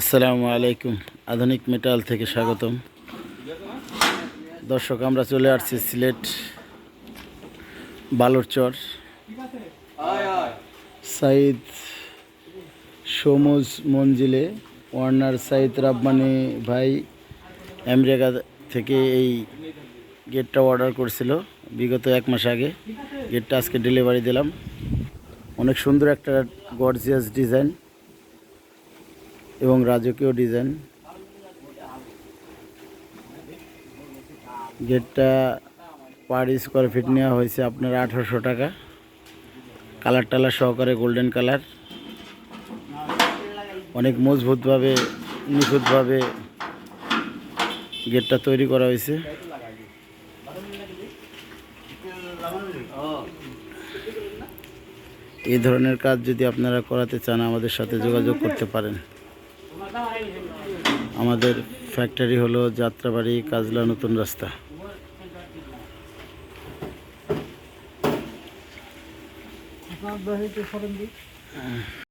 আসসালামু আলাইকুম। আধুনিক মেটাল থেকে স্বাগতম। দর্শক, আমরা চলে আসছি সিলেট বালুরচর। সাইদ সমুজ মঞ্জিলে ওয়ার্নার সাইদ রাব্বানি ভাই আমেরিকা থেকে এই গেটটা অর্ডার করছিল বিগত এক মাস আগে। গেটটা আজকে ডেলিভারি দিলাম। অনেক সুন্দর একটা গর্জিয়াস ডিজাইন এবং রাজকীয় ডিজাইন। গেটটা পার স্কোয়ার ফিট নেওয়া হয়েছে আপনার আঠারোশো টাকা। কালার টালার সহকারে গোল্ডেন কালার। অনেক মজবুতভাবে, নিখুঁতভাবে গেটটা তৈরি করা হয়েছে। এই ধরনের কাজ যদি আপনারা করাতে চান, আমাদের সাথে যোগাযোগ করতে পারেন। আমাদের ফ্যাক্টরি হলো যাত্রাবাড়ি কাজলা নতুন রাস্তা।